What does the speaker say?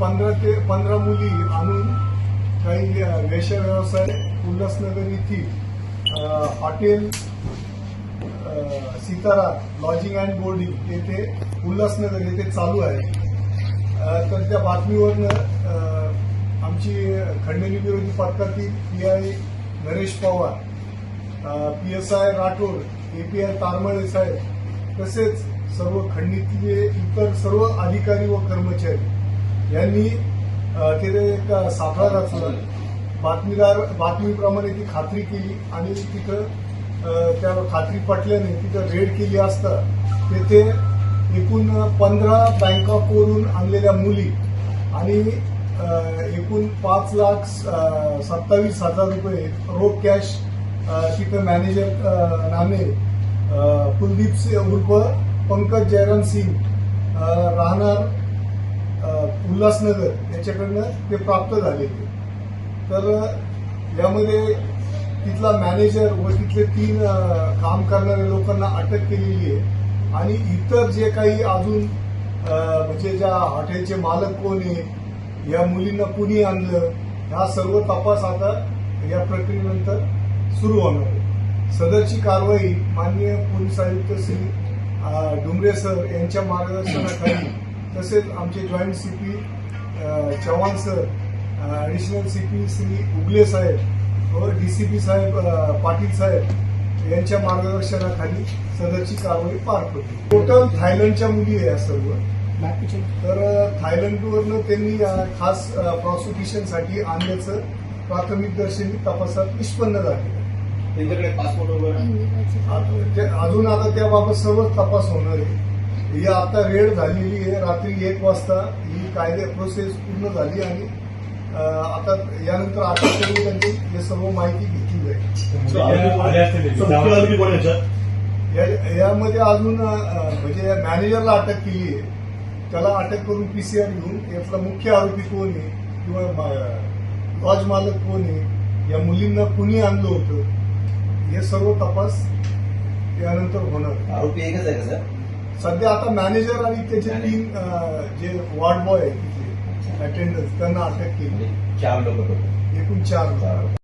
पंधरा ते पंधरा मुली आणून काही अ, व्यवसाय उल्हासनगर येथील hotel Sitara lodging and boarding येथे उल्हासनगर येथे चालू आहे. तर त्या बातमीवरनं आमची खंडणी विरोधी पथकातील P I Naresh Pawar P S I Rathod API Tarmale साहेब तसेच सर्व खंडीतले इतर सर्व अधिकारी व कर्मचारी यांनी तिथे एक सापळा रचला बातमीदार बातमीप्रमाणे ती खात्री केली आणि तिथं त्या खात्री पटल्याने तिथं रेड केली असता तेथे एकूण पंधरा बँकॉकवरून आणलेल्या मुली आणि एकूण पाच लाख सत्तावीस हजार रुपये रोख कॅश तिथं मॅनेजर नामे कुलदीप सिंह उर्फ पंकज जयराम सिंग राहणार उल्हासनगर यांच्याकडनं ते प्राप्त झालेले तर यामध्ये तिथला मॅनेजर व तिथले तीन काम करणाऱ्या लोकांना अटक केलेली आहे. आणि इतर जे काही अजून म्हणजे ज्या हॉटेलचे मालक कोण आहे या मुलींना कुणी आणलं हा सर्व तपास आता या प्रक्रियेनंतर सुरू होणार आहे. सदरची कारवाई माननीय पोलीस आयुक्त श्री अ, डुमरे सर यांच्या मार्गदर्शनाखाली तसेच आमचे joint CP Chavan sir additional CP Shri Ugale साहेब व डीसीपी साहेब अ, पाटील साहेब यांच्या मार्गदर्शनाखाली सदरची कारवाई पार पडली. टोटल थायलंडच्या मुली आहे या सर्व. तर थायलंडवरनं त्यांनी खास प्रॉसिक्युशनसाठी आणल्याचं प्राथमिक दर्शनी तपासात निष्पन्न झालेलं आहे. त्यांच्याकडे पासपोर्ट वगैरे? अजून आता त्याबाबत सर्व तपास होणार आहे. ही आता रेड झालेली आहे. रात्री एक वाजता ही कायदे प्रोसेस पूर्ण झाली आणि आता यानंतर अटक करून त्यांची हे सर्व माहिती घेतली जाईल यामध्ये अजून म्हणजे मॅनेजरला अटक केली आहे. त्याला अटक करून पीसीआर घेऊन यातला मुख्य आरोपी कोण आहे किंवा लॉज मालक कोण आहे या मुलींना कुणी आणलं होतं हे सर्व तपास यानंतर होणार. आरोपी एकच आहे का सर? सध्या आता मॅनेजर आणि त्याचे तीन जे वॉर्ड बॉय आहे तिथले अटेंडन्स त्यांना अटक केली. म्हणजे चार लोक एकूण चार चार